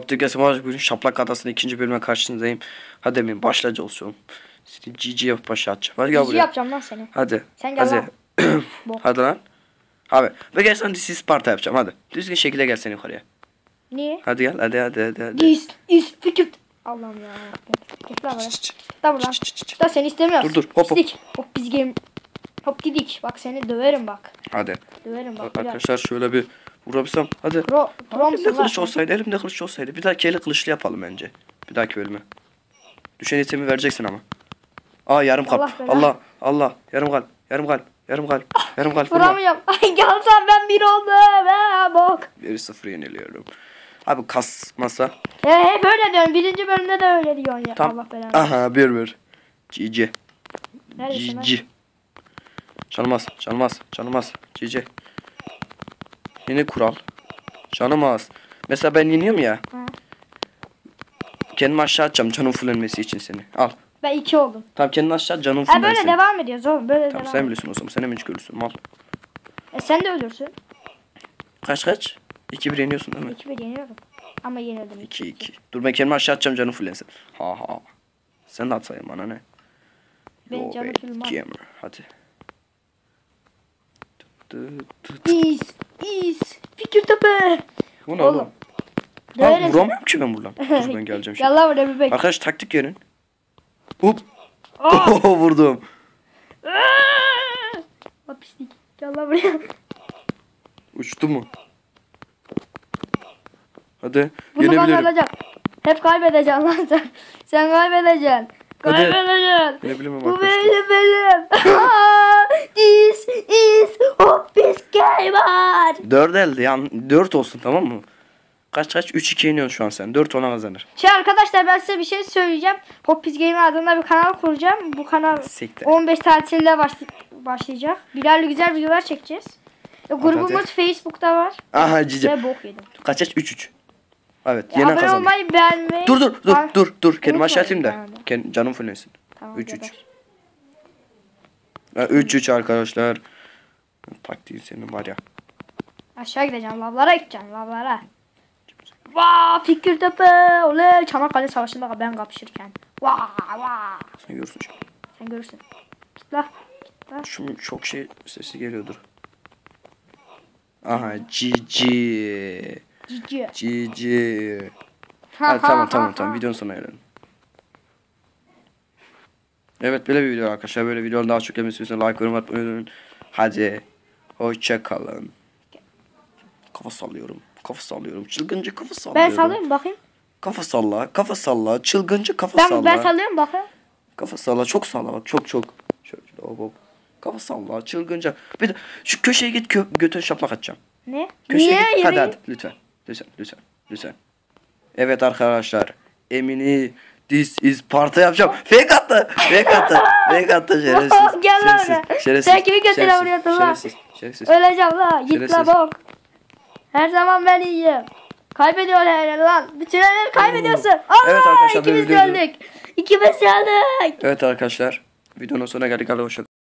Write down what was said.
Türkiye Savaş bugün Şaplak Adası'nın ikinci bölüme karşınızdayım. Hadi emin başlaca olsun. Seni GG yapıp başa atacağım. Hadi gel Cici buraya. yapacağım lan seni. Hadi. Sen gel hadi. lan. Hadi lan. Abi. Ve gel sana disi Sparta yapacağım hadi. Düzgün şekilde gel sen yukarıya. Niye? Hadi gel hadi hadi hadi. hadi. Dis, is, fikir. Allah'ım ya. Git lan buraya. Da buradan. Da seni istemiyoruz. Dur, dur, hop, hop. Pislik. Hop biz game. Hop gidik. Bak seni döverim bak. Hadi. Döverim bak. Arkadaşlar şöyle bir vurabilsem. Hadi. Pro, Elimde kılıç olsaydı, elimde kılıç olsaydı. Bir dahaki eli kılıçlı yapalım bence. Bir dahaki bölüme. Düşen itemi vereceksin ama. Aa yarım kalp. Allah Allah belanı. Allah, yarım kalp. Yarım kalp. Yarım kalp. Yarım kalp. Vuramıyorum. Ay gelsem ben bir oldum. Ha bok. 1-0 yeniliyorum. Abi kasmasa. He böyle diyorsun. Birinci bölümde de öyle diyorsun ya. Tam. Allah belanı. Aha 1-1. GG. Neredesin lan? GG. Canmaz, canmaz, canmaz. Yeni kural. Canımaz. Mesela ben yeniyorum ya. Ha. Kendimi aşağı atacağım canım fullenmesi için seni. Al. Ben iki oldum. Tamam kendini aşağı at, canım Ha fullensin. böyle devam ediyoruz oğlum. Böyle Tamam devam sen bilirsin o zaman. Sen hemen görürsün. Mal. E sen de ölürsün. Kaç kaç? 2-1 yeniyorsun değil mi? 2-1 yeniyorum. Ama yenildim. 2-2. Dur ben kendimi aşağı atacağım canım fullensin. Ha ha. Sen de atsayın bana ne? Ben canım gamer. Hadi. Dı, dı, dı. İz, iz, fikir tepe. Bu ne Oğlum. oğlum? Ha, vuramıyorum ki ben buradan. Dur ben geleceğim şimdi. Gel lan buraya bebek. Arkadaş taktik yerin. Hop. Aa! Oh, vurdum. Bak pislik. Gel lan buraya. Uçtu mu? Hadi. Bunu Yenebilirim. alacak. Hep kaybedeceksin lan sen. Sen kaybedeceksin. Hadi. Kaybedeceksin. Yenebilirim Bu arkadaşlar. benim benim. This is Hoppis Gamer. 4 elde yan 4 olsun tamam mı? Kaç kaç 3-2 yeniyorsun şu an sen. 4 ona kazanır. Şey arkadaşlar ben size bir şey söyleyeceğim. Hoppis Gamer adında bir kanal kuracağım. Bu kanal Siktir. 15 tatilde başlay- başlayacak. Bilal'le güzel videolar çekeceğiz. E, grubumuz hadi. Facebook'ta var. Aha cici. Ve bok yedim. Kaç kaç 3-3. Evet E, yenen abone olmayı beğenmeyi. Dur dur dur Var- dur dur. Kendimi aşağı atayım da. yani. Canım fullensin. Tamam, 3-3. Geber. 3-3 arkadaşlar. Taktiğin senin var ya. Aşağı gideceğim lavlara gideceğim lavlara. Vaa fikir tepe oley Çanakkale Savaşı'nda ben kapışırken. Vaa vaa. Sen görürsün şimdi. Sen görürsün. Git la. Şu çok şey sesi geliyordur. Aha GG. Cici. GG. Hadi tamam tamam tamam videonun sonuna gelelim. Evet böyle bir video arkadaşlar. Böyle videoların daha çok gelmesi istiyorsanız like yorum atmayı unutmayın. Hadi. Hoşça kalın. Kafa sallıyorum. Kafa sallıyorum. Çılgınca kafa Ben sallıyorum. sallayayım bakayım. Kafa salla. Kafa salla. Çılgınca kafa Ben, salla. ben sallıyorum bakayım. Kafa salla. Çok salla bak. Çok çok. Şöyle hop hop. Kafa salla. Çılgınca. Bir de şu köşeye git kö götüne şaplak atacağım. Ne? Köşeye Niye? git. Hadi hadi. Lütfen. Lütfen. Lütfen. Lütfen. Evet arkadaşlar. Emin'i This is parta yapacağım. Fake attı. Fake attı. Fake attı. Şerefsiz. Gel lan buraya. Şerefsiz. Sen kimi Şerefsiz. vuruyorsun lan? Şerefsiz. Şerefsiz. Öleceğim la. Git la bok. Her zaman ben iyiyim. Kaybediyor her lan. Bütün elleri kaybediyorsun. Allah Evet arkadaşlar, ikimiz de öldük. İkimiz de öldük. Evet arkadaşlar. Videonun sonuna geldik. Hadi hoşça